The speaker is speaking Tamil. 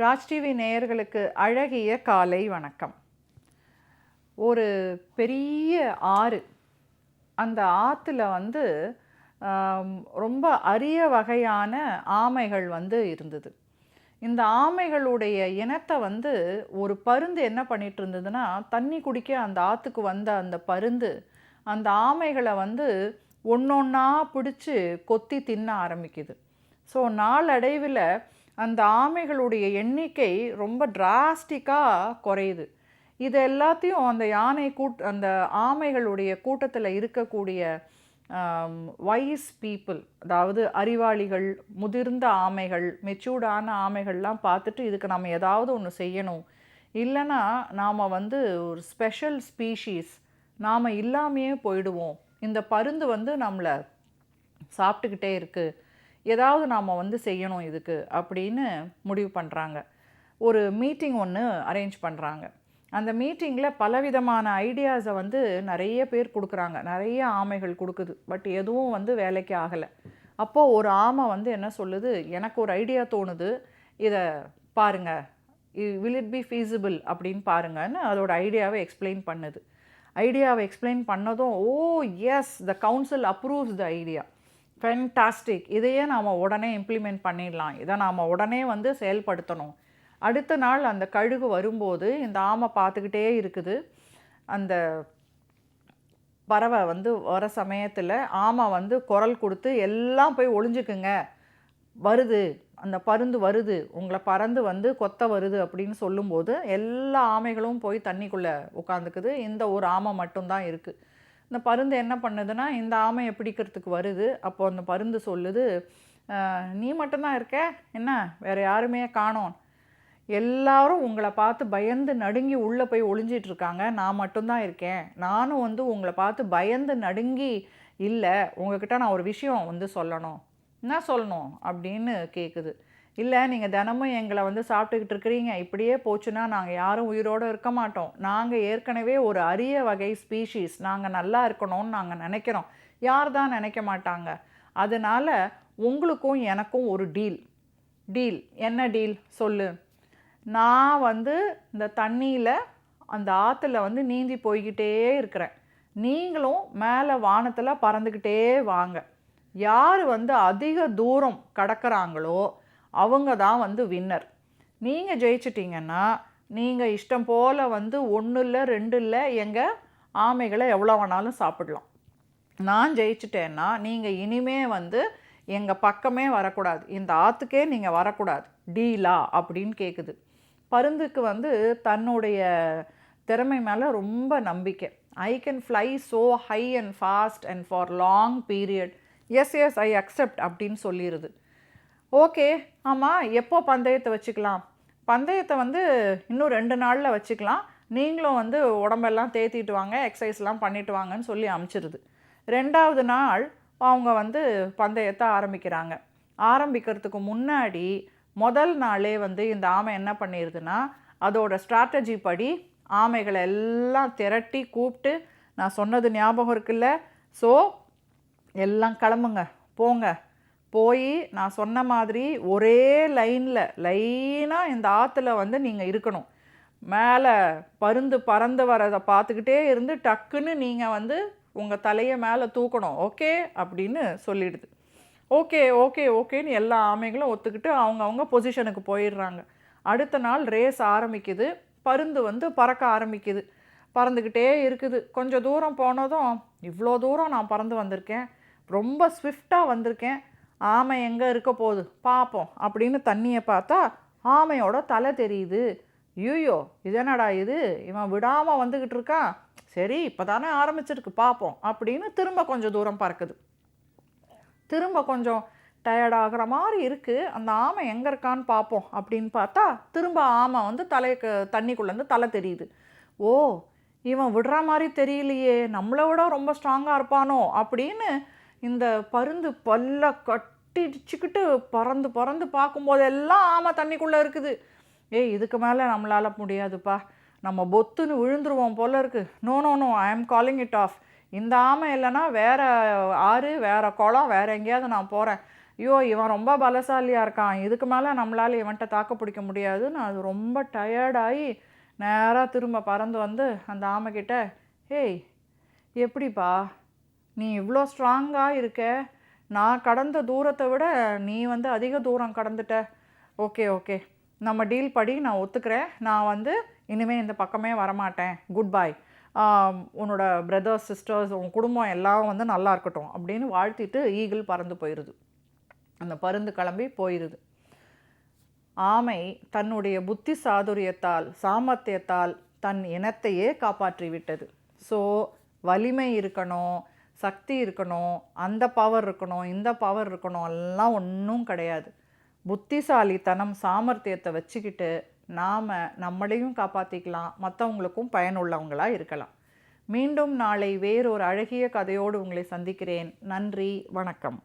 ராஜ் டிவி நேயர்களுக்கு அழகிய காலை வணக்கம். ஒரு பெரிய ஆறு. அந்த ஆற்றுல வந்து ரொம்ப அரிய வகையான ஆமைகள் வந்து இருந்தது. இந்த ஆமைகளுடைய இனத்தை வந்து ஒரு பருந்து என்ன பண்ணிட்டு இருந்ததுன்னா தண்ணி குடிக்க அந்த ஆற்றுக்கு வந்த அந்த பருந்து அந்த ஆமைகளை வந்து ஒன்றொன்னா பிடிச்சி கொத்தி தின்ன ஆரம்பிக்குது. ஸோ நாளடைவில் அந்த ஆமைகளுடைய எண்ணிக்கை ரொம்ப டிராஸ்டிக்காக குறையுது. இது எல்லாத்தையும் அந்த யானை கூட் அந்த ஆமைகளுடைய கூட்டத்தில் இருக்கக்கூடிய வைஸ் பீப்புள் அதாவது அறிவாளிகள் முதிர்ந்த ஆமைகள் மெச்சூர்டான ஆமைகள்லாம் பார்த்துட்டு இதுக்கு நம்ம ஏதாவது ஒன்று செய்யணும். இல்லைன்னா நாம் வந்து ஒரு ஸ்பெஷல் ஸ்பீஷீஸ் நாம் இல்லாமையே போயிடுவோம். இந்த பருந்து வந்து நம்மளை சாப்பிட்டுக்கிட்டே இருக்குது ஏதாவது நாம் வந்து செய்யணும் இதுக்கு அப்படின்னு முடிவு பண்ணுறாங்க ஒரு மீட்டிங் ஒன்று அரேஞ்ச் பண்ணுறாங்க அந்த மீட்டிங்கில் பலவிதமான ஐடியாஸை வந்து நிறைய பேர் கொடுக்குறாங்க. நிறைய ஆமைகள் கொடுக்குது. பட் எதுவும் வந்து வேலைக்கு ஆகலை. அப்போது ஒரு ஆமை வந்து என்ன சொல்லுது? எனக்கு ஒரு ஐடியா தோணுது. இதை பாருங்க. வில் இட் பி ஃபீஸிபிள் அப்படின்னு பாருங்கன்னு அதோட ஐடியாவை எக்ஸ்பிளைன் பண்ணுது. ஐடியாவை எக்ஸ்பிளைன் பண்ணதும் ஓ yes the council approves the idea fantastic இதையே நாம் உடனே இம்ப்ளிமெண்ட் பண்ணிடலாம். இதை நாம் உடனே வந்து செயல்படுத்தணும். அடுத்த நாள் அந்த கழுகு வரும்போது இந்த ஆமை பார்த்துக்கிட்டே இருக்குது. அந்த பறவை வந்து வர சமயத்தில் ஆமை வந்து குரல் கொடுத்து எல்லாம் போய் ஒளிஞ்சுக்குங்க. வருது. அந்த பருந்து வருது. உங்களை பறந்து வந்து கொத்த வருது அப்படின்னு சொல்லும்போது எல்லா ஆமைகளும் போய் தண்ணிக்குள்ளே உட்காந்துக்குது இந்த ஒரு ஆமை மட்டும்தான் இருக்குது இந்த பருந்து என்ன பண்ணுதுன்னா இந்த ஆமையை பிடிக்கிறதுக்கு வருது. அப்போது அந்த பருந்து சொல்லுது நீ மட்டும்தான் இருக்க? என்ன? வேறு யாருமே காணோம்? எல்லாரும் உங்களை பார்த்து பயந்து நடுங்கி உள்ளே போய் ஒளிஞ்சிட்ருக்காங்க நான் மட்டும்தான் இருக்கேன். நானும் வந்து உங்களை பார்த்து பயந்து நடுங்கி இல்லை. உங்ககிட்ட நான் ஒரு விஷயம் வந்து சொல்லணும். என்ன சொல்லணும்? அப்படின்னு கேட்குது இல்லை நீங்கள் தினமும் எங்களை வந்து சாப்பிட்டுக்கிட்டு இருக்கிறீங்க. இப்படியே போச்சுன்னா நாங்கள் யாரும் உயிரோடு இருக்க மாட்டோம். நாங்கள் ஏற்கனவே ஒரு அரிய வகை ஸ்பீஷீஸ் நாங்கள் நல்லா இருக்கணும்னு நாங்கள் நினைக்கிறோம். யார் தான் நினைக்க மாட்டாங்க? அதனால் உங்களுக்கும் எனக்கும் ஒரு டீல் டீல் என்ன டீல் சொல்லு. நான் வந்து இந்த தண்ணியில் அந்த ஆற்றுல வந்து நீந்தி போய்கிட்டே இருக்கிறேன். நீங்களும் மேலே வானத்தில் பறந்துக்கிட்டே வாங்க. யார் வந்து அதிக தூரம் கடக்கிறாங்களோ அவங்க தான் வந்து வின்னர் நீங்கள் ஜெயிச்சிட்டிங்கன்னா நீங்கள் இஷ்டம் போல் வந்து ஒன்று இல்லை ரெண்டு இல்லை எங்கள் ஆமைகளை எவ்வளோ வேணாலும் சாப்பிடலாம். நான் ஜெயிச்சிட்டேன்னா நீங்கள் இனிமே வந்து எங்கள் பக்கமே வரக்கூடாது. இந்த ஆற்றுக்கே நீங்கள் வரக்கூடாது. டீலா அப்படின்னு கேட்குது பருந்துக்கு வந்து தன்னுடைய திறமை மேலே ரொம்ப நம்பிக்கை. I can fly so high and fast and far long period yes yes I accept அப்படின்னு சொல்லிடுது ஓகே ஆமாம் எப்போ பந்தயத்தை வச்சுக்கலாம்? பந்தயத்தை வந்து இன்னும் ரெண்டு நாளில் வச்சுக்கலாம். நீங்களும் வந்து உடம்பெல்லாம் தேத்திட்டு வாங்க எக்ஸசைஸ்லாம் பண்ணிட்டு வாங்கன்னு சொல்லி அமுச்சிருது. ரெண்டாவது நாள் அவங்க வந்து பந்தயத்தை ஆரம்பிக்கிறாங்க. ஆரம்பிக்கிறதுக்கு முன்னாடி முதல் நாளே வந்து இந்த ஆமை என்ன பண்ணிடுதுன்னா அதோட ஸ்ட்ராட்டஜி படி ஆமைகளை எல்லாம் திரட்டி கூப்பிட்டு நான் சொன்னது ஞாபகம் இருக்குல்ல? ஸோ எல்லாம் கிளம்புங்க போங்க. போய் நான் சொன்ன மாதிரி ஒரே லைனில் லைனாக இந்த ஆற்றுல வந்து நீங்கள் இருக்கணும். மேலே பருந்து பறந்து வரதை பார்த்துக்கிட்டே இருந்து டக்குன்னு நீங்கள் வந்து உங்கள் தலையை மேலே தூக்கணும். ஓகே? அப்படின்னு சொல்லிடுது. ஓகே ஓகே ஓகேன்னு எல்லா ஆமைகளும் ஒத்துக்கிட்டு அவங்கவுங்க பொசிஷனுக்கு போயிடுறாங்க. அடுத்த நாள் ரேஸ் ஆரம்பிக்குது. பருந்து வந்து பறக்க ஆரம்பிக்குது. பறந்துக்கிட்டே இருக்குது. கொஞ்சம் தூரம் போனதும் இவ்வளோ தூரம் நான் பறந்து வந்திருக்கேன். ரொம்ப ஸ்விஃப்டாக வந்திருக்கேன். ஆமை எங்கே இருக்க போகுது? பார்ப்போம் அப்படின்னு தண்ணியை பார்த்தா ஆமையோட தலை தெரியுது. ஐயோ இதனடா இது? இவன் விடாமல் வந்துக்கிட்டு இருக்கான். சரி இப்போ தானே ஆரம்பிச்சிருக்கு பார்ப்போம் அப்படின்னு திரும்ப கொஞ்சம் தூரம் பறக்குது. திரும்ப கொஞ்சம் டயர்டாகிற மாதிரி இருக்குது அந்த ஆமை எங்கே இருக்கான்னு பார்ப்போம் அப்படின்னு பார்த்தா திரும்ப ஆமை வந்து தலைக்கு தண்ணிக்குள்ளேருந்து தலை தெரியுது. ஓ இவன் விடுற மாதிரி தெரியலையே. நம்மளை விட ரொம்ப ஸ்ட்ராங்காக இருப்பானோ அப்படின்னு இந்த பருந்து பல்ல கட்டிடிச்சுக்கிட்டு பறந்து பறந்து பார்க்கும்போதெல்லாம் ஆமை தண்ணிக்குள்ளே இருக்குது. ஏய் இதுக்கு மேலே நம்மளால் முடியாதுப்பா. நம்ம பொத்துன்னு விழுந்துருவோம் போல இருக்குது நோ நோ நோ ஐ ஆம் காலிங் இட் ஆஃப் இந்த ஆமை இல்லைன்னா வேற ஆறு வேறு குளம் வேறு எங்கேயாவது நான் போகிறேன் ஐயோ இவன் ரொம்ப பலசாலியாக இருக்கான். இதுக்கு மேலே நம்மளால் இவன்கிட்ட தாக்கு பிடிக்க முடியாதுன்னு அது ரொம்ப டயர்டாகி நேராக திரும்ப பறந்து வந்து அந்த ஆமைக்கிட்ட ஏய் எப்படிப்பா? நீ இவ்வளோ ஸ்ட்ராங்காக இருக்க. நான் கடந்த தூரத்தை விட நீ வந்து அதிக தூரம் கடந்துட்ட. Okay okay. நம்ம டீல் படி நான் ஒத்துக்கிறேன். நான் வந்து இனிமேல் இந்த பக்கமே வரமாட்டேன். குட் பாய் உன்னோட பிரதர்ஸ் சிஸ்டர்ஸ் உன் குடும்பம் எல்லாம் வந்து நல்லா இருக்கட்டும் அப்படின்னு வாழ்த்திட்டு ஈகிள் பறந்து போயிடுது அந்த பருந்து கிளம்பி போயிடுது ஆமை தன்னுடைய புத்தி சாதுரியத்தால் சாமர்த்தியத்தால் தன் இனத்தையே காப்பாற்றி விட்டது ஸோ வலிமை இருக்கணும். சக்தி இருக்கணும் அந்த பவர் இருக்கணும் இந்த பவர் இருக்கணும் எல்லாம் ஒன்றும் கிடையாது. புத்திசாலித்தனம் சாமர்த்தியத்தை வச்சுக்கிட்டு நாம் நம்மளையும் காப்பாற்றிக்கலாம் மற்றவங்களுக்கும் பயனுள்ளவங்களாக இருக்கலாம். மீண்டும் நாளை வேறொரு அழகிய கதையோடு உங்களை சந்திக்கிறேன். நன்றி வணக்கம்.